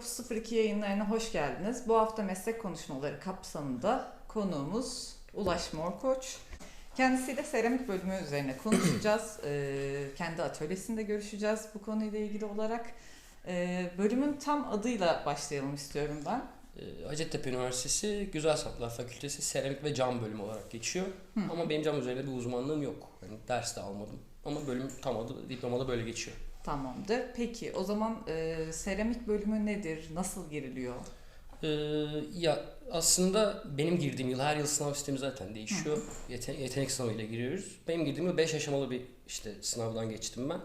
1902 yayınlarına hoş geldiniz. Bu hafta meslek konuşmaları kapsamında konuğumuz Ulaş Morkoç. Kendisiyle seramik bölümü üzerine konuşacağız. Ee, kendi atölyesinde görüşeceğiz bu konuyla ilgili olarak. Ee, bölümün tam adıyla başlayalım istiyorum ben. Ee, Hacettepe Üniversitesi Güzel Sanatlar Fakültesi Seramik ve Cam bölümü olarak geçiyor. Hı. Ama benim cam üzerinde bir uzmanlığım yok. Yani ders de almadım. Ama bölüm tam adı diplomada böyle geçiyor. Tamamdır. Peki o zaman e, seramik bölümü nedir? Nasıl giriliyor? Ee, ya aslında benim girdiğim yıl her yıl sınav sistemi zaten değişiyor. Yete- yetenek sınavıyla giriyoruz. Benim girdiğim yıl 5 aşamalı bir işte sınavdan geçtim ben.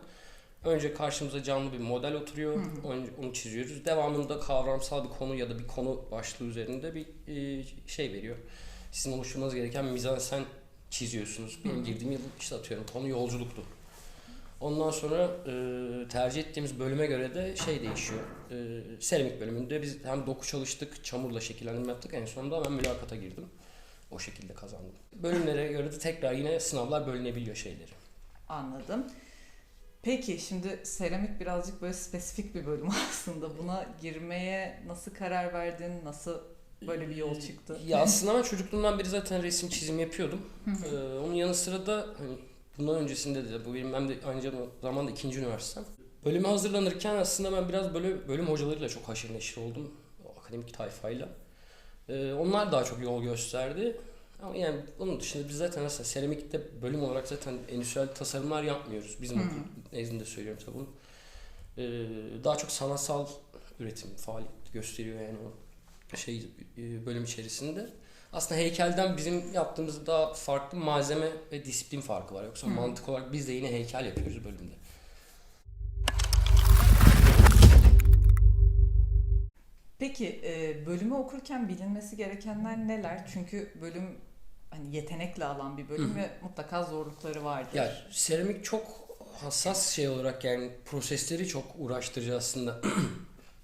Önce karşımıza canlı bir model oturuyor. Önce onu çiziyoruz. Devamında kavramsal bir konu ya da bir konu başlığı üzerinde bir e, şey veriyor. Sizin oluşturmanız gereken mizansen çiziyorsunuz. Benim girdiğim yıl işte atıyorum konu yolculuktu. Ondan sonra e, tercih ettiğimiz bölüme göre de şey değişiyor. E, seramik bölümünde biz hem doku çalıştık, çamurla şekillendirme yaptık. En sonunda ben mülakata girdim. O şekilde kazandım. Bölümlere göre de tekrar yine sınavlar bölünebiliyor şeyleri. Anladım. Peki şimdi seramik birazcık böyle spesifik bir bölüm aslında. Buna girmeye nasıl karar verdin? Nasıl böyle bir yol çıktı? Ya aslında ben çocukluğumdan beri zaten resim çizim yapıyordum. Ee, onun yanı sıra da hani bundan öncesinde de bu benim hem de aynı zamanda ikinci üniversitem. Bölüme hazırlanırken aslında ben biraz böyle bölüm hocalarıyla çok haşır neşir oldum. O akademik tayfayla. Ee, onlar daha çok yol gösterdi. Ama yani onun dışında biz zaten mesela seramikte bölüm olarak zaten endüstriyel tasarımlar yapmıyoruz. Bizim okul nezdinde söylüyorum tabii bunu. Ee, daha çok sanatsal üretim faaliyet gösteriyor yani o şey e, bölüm içerisinde. Aslında heykelden bizim yaptığımız daha farklı malzeme ve disiplin farkı var. Yoksa Hı. mantık olarak biz de yine heykel yapıyoruz bölümde. Peki e, bölümü okurken bilinmesi gerekenler neler? Çünkü bölüm hani yetenekle alan bir bölüm Hı hı. ve mutlaka zorlukları vardır. Ya seramik çok hassas şey olarak yani prosesleri çok uğraştırıcı aslında.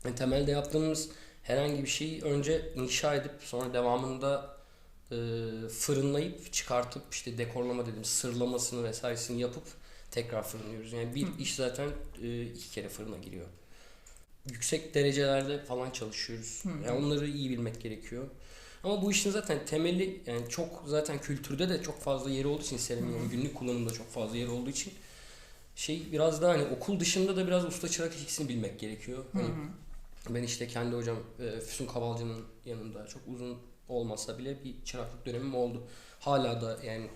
Yani temelde yaptığımız herhangi bir şeyi önce inşa edip sonra devamında e, fırınlayıp çıkartıp işte dekorlama dedim sırlamasını vesairesini yapıp tekrar fırınlıyoruz. Yani bir Hı. iş zaten e, iki kere fırına giriyor. Yüksek derecelerde falan çalışıyoruz. Hı. Yani onları iyi bilmek gerekiyor. Ama bu işin zaten temeli yani çok zaten kültürde de çok fazla yeri olduğu için seramiğin günlük kullanımda çok fazla yeri olduğu için şey biraz daha hani okul dışında da biraz usta çırak ilişkisini bilmek gerekiyor. Hani ben işte kendi hocam e, Füsun Kavalcı'nın yanında çok uzun olmasa bile bir çıraklık dönemim oldu. Hala da yani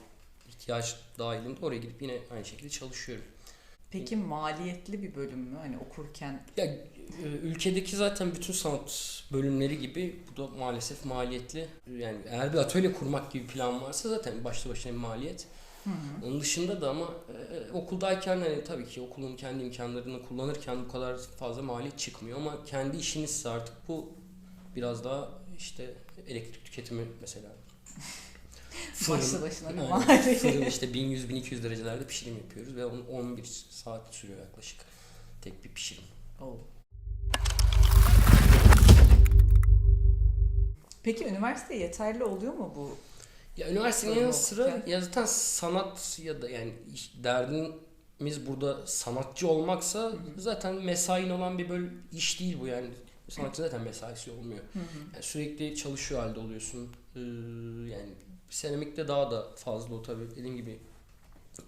ihtiyaç dahilinde oraya gidip yine aynı şekilde çalışıyorum. Peki maliyetli bir bölüm mü? Hani okurken Ya e, ülkedeki zaten bütün sanat bölümleri gibi bu da maalesef maliyetli. Yani eğer bir atölye kurmak gibi plan varsa zaten başlı başına bir maliyet. Hı hı. Onun dışında da ama e, okuldayken hani tabii ki okulun kendi imkanlarını kullanırken bu kadar fazla maliyet çıkmıyor ama kendi işinizse artık bu biraz daha işte elektrik tüketimi mesela. başlı başına bir maliyet. Fırın işte 1100-1200 derecelerde pişirim yapıyoruz ve onun 11 saat sürüyor yaklaşık tek bir pişirim. Oo. Peki üniversite yeterli oluyor mu bu? Ya üniversitenin yanı sıra ya zaten sanat ya da yani derdimiz burada sanatçı olmaksa zaten mesain olan bir bölüm iş değil bu yani. Sanatçı zaten mesaisi olmuyor. Hı hı. Yani sürekli çalışıyor halde oluyorsun. Ee, yani seramikte daha da fazla o tabii dediğim gibi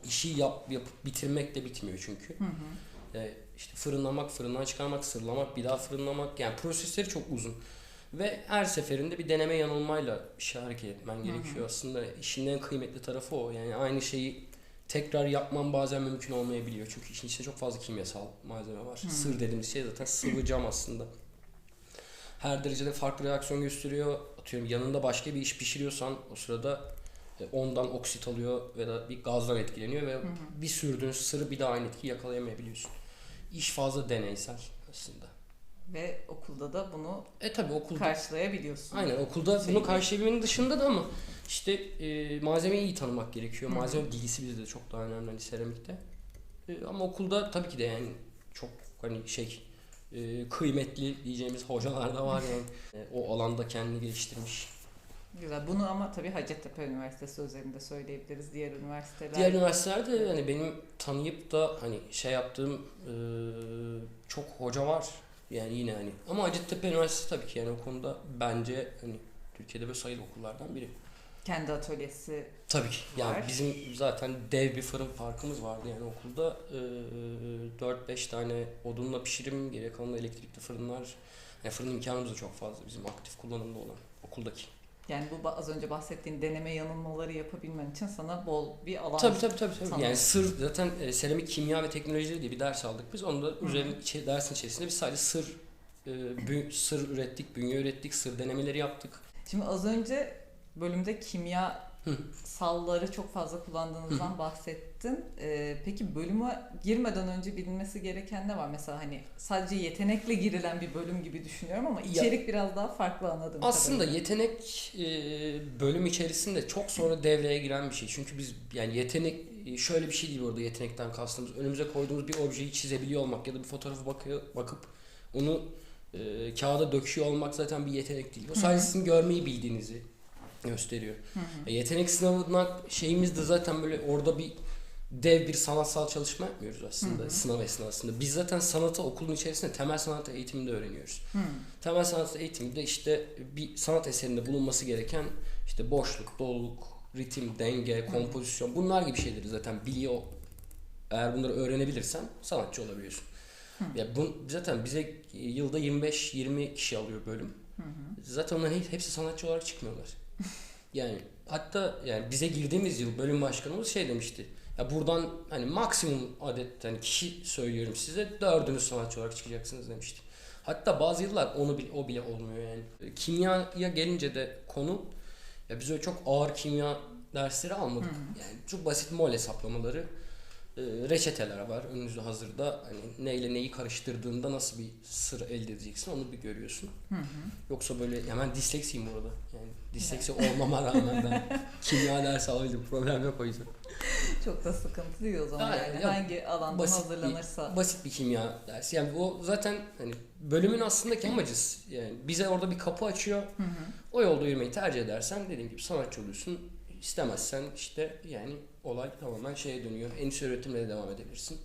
işi yap, yapıp bitirmek de bitmiyor çünkü. Hı hı. E, işte fırınlamak, fırından çıkarmak, sırlamak, bir daha fırınlamak yani prosesleri çok uzun. Ve her seferinde bir deneme yanılmayla bir şey hareket etmen gerekiyor aslında. İşin en kıymetli tarafı o. Yani aynı şeyi tekrar yapman bazen mümkün olmayabiliyor. Çünkü işin içinde çok fazla kimyasal malzeme var. Hı. Sır dediğimiz şey zaten sıvı cam aslında. Her derecede farklı reaksiyon gösteriyor. Atıyorum yanında başka bir iş pişiriyorsan o sırada e, ondan oksit alıyor ve da bir gazdan etkileniyor ve hı. bir sürdüğün sırı bir daha aynı etkiyi yakalayamayabiliyorsun. İş fazla deneysel aslında. Ve okulda da bunu E tabi okulda karşılayabiliyorsun. aynen okulda Şeyi- bunu karşılayabilmenin dışında da ama işte e, malzemeyi iyi tanımak gerekiyor. Hı hı. Malzeme bilgisi bizde de çok daha önemli hani seramikte. E, ama okulda tabii ki de yani çok hani şey e, kıymetli diyeceğimiz hocalar da var yani. E, o alanda kendini geliştirmiş. Güzel. Bunu ama tabii Hacettepe Üniversitesi özelinde söyleyebiliriz. Diğer üniversiteler. Diğer üniversitelerde hani benim tanıyıp da hani şey yaptığım e, çok hoca var. Yani yine hani ama Hacettepe Üniversitesi tabii ki yani o konuda bence hani Türkiye'de böyle sayılı okullardan biri. Kendi atölyesi Tabii ki. Yani Var. bizim zaten dev bir fırın parkımız vardı yani okulda. Ee, 4-5 tane odunla pişirim, geriye kalan elektrikli fırınlar. Yani fırın imkanımız da çok fazla bizim aktif kullanımda olan okuldaki. yani bu az önce bahsettiğin deneme yanılmaları yapabilmen için sana bol bir alan. Tabii tabii tabii. tabii. Yani sır zaten e, seramik kimya ve teknolojileri diye bir ders aldık biz. Onu da üzerine içi- dersin içerisinde biz sadece sır e, bü- sır ürettik, bünye ürettik, sır denemeleri yaptık. Şimdi az önce bölümde kimya Hı. salları çok fazla kullandığınızdan bahsettin. Ee, peki bölüme girmeden önce bilinmesi gereken ne var? Mesela hani sadece yetenekle girilen bir bölüm gibi düşünüyorum ama Ya- içerik biraz daha farklı anladığım Aslında kadarıyla. yetenek e, bölüm içerisinde çok sonra devreye giren bir şey. Çünkü biz yani yetenek e, şöyle bir şey değil orada yetenekten kastımız. Önümüze koyduğumuz bir objeyi çizebiliyor olmak ya da bir fotoğrafı bakıyor, bakıp onu e, kağıda döküyor olmak zaten bir yetenek değil. O sadece sizin görmeyi bildiğinizi gösteriyor. Hı hı. E, yetenek sınavına şeyimiz de zaten böyle orada bir dev bir sanatsal çalışma yapmıyoruz aslında Hı hı. sınav esnasında. Biz zaten sanatı okulun içerisinde temel sanat eğitiminde öğreniyoruz. Hı. Temel sanat eğitiminde işte bir sanat eserinde bulunması gereken işte boşluk, doluluk, ritim, denge, kompozisyon bunlar gibi şeyleri zaten biliyor. Eğer bunları öğrenebilirsen sanatçı olabiliyorsun. Hı. Ya bu zaten bize yılda 25-20 kişi alıyor bölüm. Hı hı. Zaten onların he- hepsi sanatçı olarak çıkmıyorlar. Yani hatta yani bize girdiğimiz yıl bölüm başkanımız şey demişti. Ya buradan hani maksimum adet hani kişi söylüyorum size dördünüz sanatçı olarak çıkacaksınız demişti. Hatta bazı yıllar onu bile, o bile olmuyor yani. Kimyaya gelince de konu ya biz öyle çok ağır kimya dersleri almadık. Yani çok basit mol hesaplamaları, e, reçeteler var önünüzde hazırda. Hani neyle neyi karıştırdığında nasıl bir sır elde edeceksin onu bir görüyorsun. Hı hı. Yoksa böyle hemen disleksiyim burada. Yani disleksi olmama rağmen ben kimya dersi alabildim. Problem yok o yüzden. Çok da sıkıntı değil o zaman yani. yok. Hangi alandan Basit hazırlanırsa. bir, basit bir kimya dersi. Yani o zaten hani bölümün aslında ki amacı yani bize orada bir kapı açıyor. Hı hı. O yolda yürümeyi tercih edersen dediğim gibi sanatçı oluyorsun. İstemezsen işte yani olay tamamen şeye dönüyor. Endüstri üretimle de devam edebilirsin.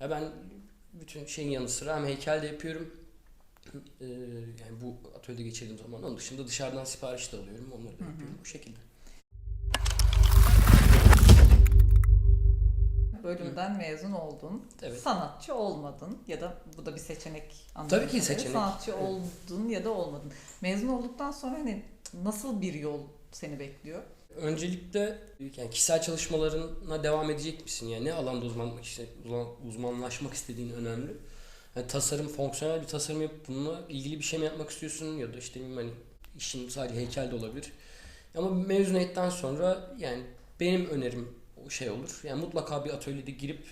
Ya ben bütün şeyin yanı sıra hem heykel de yapıyorum. Ee, yani bu atölyede geçirdiğim zaman onun dışında dışarıdan sipariş de alıyorum. Onları da yapıyorum bu şekilde. Bölümden mezun oldun. Evet. Sanatçı olmadın ya da bu da bir seçenek Tabii ki seçenek. Sanatçı Evet. oldun ya da olmadın. Mezun olduktan sonra hani nasıl bir yol seni bekliyor? Öncelikle yani kişisel çalışmalarına devam edecek misin? Yani ne alanda uzmanlık işte, uzman- uzmanlaşmak istediğin önemli. Yani tasarım, fonksiyonel bir tasarım yapıp bununla ilgili bir şey mi yapmak istiyorsun ya da işte bilmem hani işin sadece heykel de olabilir. Ama mezuniyetten sonra yani benim önerim o şey olur. Yani mutlaka bir atölyede girip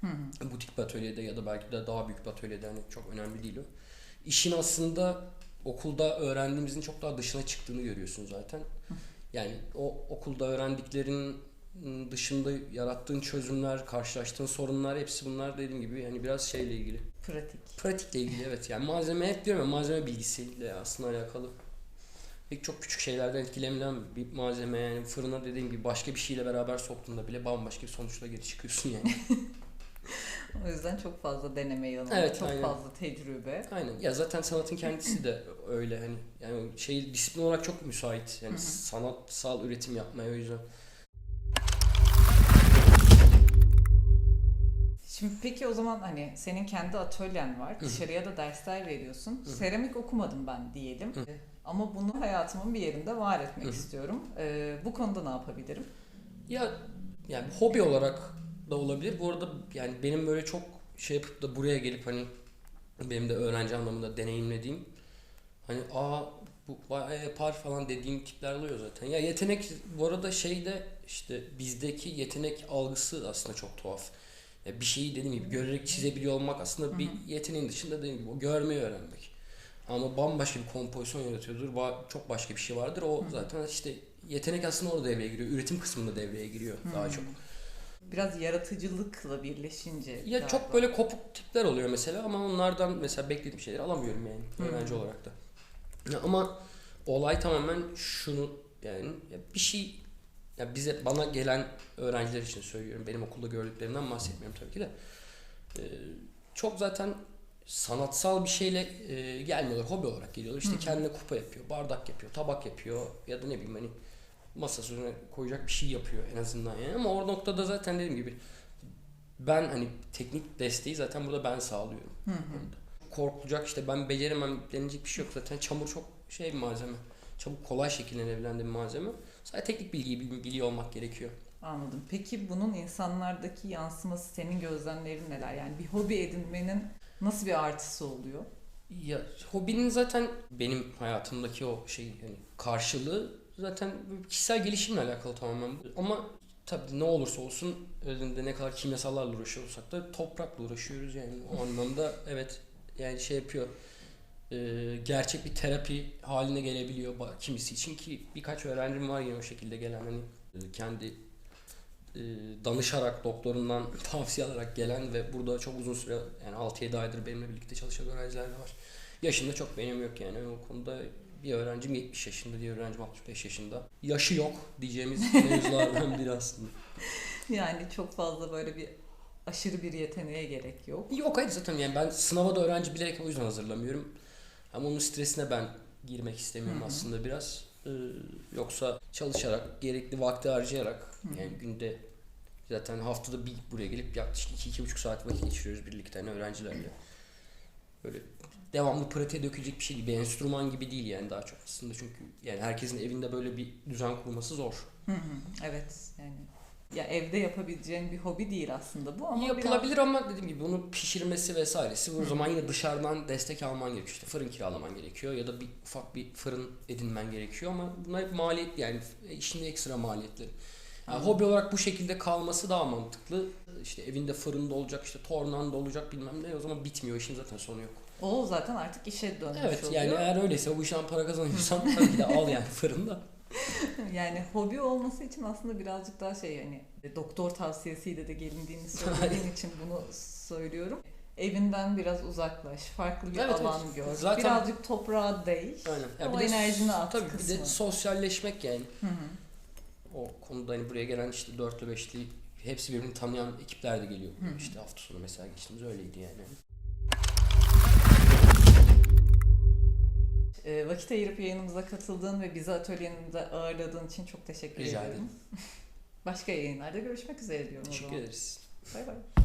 Hı hı. butik bir atölyede ya da belki de daha büyük bir atölyede hani çok önemli değil o. İşin aslında okulda öğrendiğimizin çok daha dışına çıktığını görüyorsun zaten. Yani o okulda öğrendiklerin dışında yarattığın çözümler, karşılaştığın sorunlar hepsi bunlar dediğim gibi yani biraz şeyle ilgili. Pratik. Pratikle ilgili evet. Yani malzeme hep diyorum ya malzeme bilgisiyle aslında alakalı. Pek çok küçük şeylerden etkilenilen bir malzeme yani fırına dediğim gibi başka bir şeyle beraber soktuğunda bile bambaşka bir sonuçla geri çıkıyorsun yani. O yüzden çok fazla deneme yanılma, Evet, çok aynen. fazla tecrübe. Aynen. Ya zaten sanatın kendisi de öyle hani yani şey disiplin olarak çok müsait. Yani sanatsal üretim yapmaya o yüzden. Şimdi peki o zaman hani senin kendi atölyen var. Dışarıya da dersler veriyorsun. Hı hı. Seramik okumadım ben diyelim. Hı. Ama bunu hayatımın bir yerinde var etmek istiyorum. Ee, bu konuda ne yapabilirim? Ya yani hobi olarak da olabilir. Bu arada yani benim böyle çok şey yapıp da buraya gelip hani benim de öğrenci anlamında deneyimlediğim hani aa bu bayağı yapar falan dediğim tipler oluyor zaten. Ya yetenek bu arada şeyde işte bizdeki yetenek algısı aslında çok tuhaf. Ya bir şeyi dediğim gibi görerek çizebiliyor olmak aslında bir yeteneğin dışında dediğim gibi o görmeyi öğrenmek. Ama bambaşka bir kompozisyon yaratıyordur. Çok başka bir şey vardır. O zaten işte yetenek aslında orada devreye giriyor. Üretim kısmında devreye giriyor daha çok. Biraz yaratıcılıkla birleşince. Ya galiba. çok böyle kopuk tipler oluyor mesela ama onlardan mesela beklediğim şeyleri alamıyorum yani Hı. öğrenci olarak da. Ya ama olay tamamen şunu yani ya bir şey ya bize bana gelen öğrenciler için söylüyorum. Benim okulda gördüklerimden bahsetmiyorum tabii ki de. Ee, çok zaten sanatsal bir şeyle e, gelmiyorlar. Hobi olarak geliyorlar. İşte kendine kupa yapıyor, bardak yapıyor, tabak yapıyor ya da ne bileyim hani masası üzerine koyacak bir şey yapıyor en azından yani. Ama o noktada zaten dediğim gibi ben hani teknik desteği zaten burada ben sağlıyorum. Korkulacak işte ben beceremem denilecek bir şey yok. Zaten çamur çok şey bir malzeme. Çabuk kolay şekillenebilen de bir malzeme. Sadece teknik bilgiyi bil- biliyor olmak gerekiyor. Anladım. Peki bunun insanlardaki yansıması senin gözlemlerin neler? Yani bir hobi edinmenin nasıl bir artısı oluyor? Ya hobinin zaten benim hayatımdaki o şey yani karşılığı zaten kişisel gelişimle alakalı tamamen. Ama tabii ne olursa olsun önünde ne kadar kimyasallarla uğraşıyor olsak da toprakla uğraşıyoruz yani. O anlamda evet yani şey yapıyor. E, gerçek bir terapi haline gelebiliyor kimisi için ki birkaç öğrencim var yine o şekilde gelen hani e, kendi e, danışarak doktorundan tavsiye alarak gelen ve burada çok uzun süre yani 6-7 aydır benimle birlikte çalışan öğrenciler de var. Yaşında çok benim yok yani o konuda bir öğrencim 70 yaşında, diğer öğrencim 65 yaşında. Yaşı yok diyeceğimiz mevzulardan biri aslında. Yani çok fazla böyle bir aşırı bir yeteneğe gerek yok. Yok hayır zaten yani ben sınava da öğrenci bilerek o yüzden hazırlamıyorum. Ama onun stresine ben girmek istemiyorum Hı hı. aslında biraz. Ee, yoksa çalışarak, gerekli vakti harcayarak Hı hı. yani günde zaten haftada bir buraya gelip yaklaşık 2-2,5 saat vakit geçiriyoruz birlikte hani öğrencilerle. Böyle devamlı pratiğe dökülecek bir şey değil. Bir enstrüman gibi değil yani daha çok aslında çünkü yani herkesin evinde böyle bir düzen kurması zor. Hı hı, evet yani ya evde yapabileceğin bir hobi değil aslında bu ama Yapılabilir ama dediğim gibi bunu pişirmesi vesairesi o zaman yine dışarıdan destek alman gerekiyor. İşte fırın kiralaman gerekiyor ya da bir ufak bir fırın edinmen gerekiyor ama bunlar hep maliyet yani işin ekstra maliyetleri. Yani hobi olarak bu şekilde kalması daha mantıklı. İşte evinde fırında olacak, işte tornan da olacak bilmem ne o zaman bitmiyor işin zaten sonu yok. biraz o zaten artık işe dönmüş Evet oluyor. yani eğer öyleyse bu işten para kazanıyorsan tabii ki de al yani fırında. Yani hobi olması için aslında birazcık daha şey hani doktor tavsiyesiyle de gelindiğini söylediğin için bunu söylüyorum. Evinden biraz uzaklaş, farklı bir Evet, alan evet. gör. Zaten- Birazcık toprağa değ. Aynen. O de enerjini at Tabii bir de kısmı. sosyalleşmek yani. Hı hı. O konuda hani buraya gelen işte dörtlü beşli hepsi birbirini tanıyan ekipler de geliyor. Hı hı. İşte hafta sonu mesela geçtiğimiz öyleydi yani. Vakit ayırıp yayınımıza katıldığın ve bizi atölyeninde ağırladığın için çok teşekkür Rica ederim. ederim. Başka yayınlarda görüşmek üzere diyorum Teşekkür ederiz. Bay bay.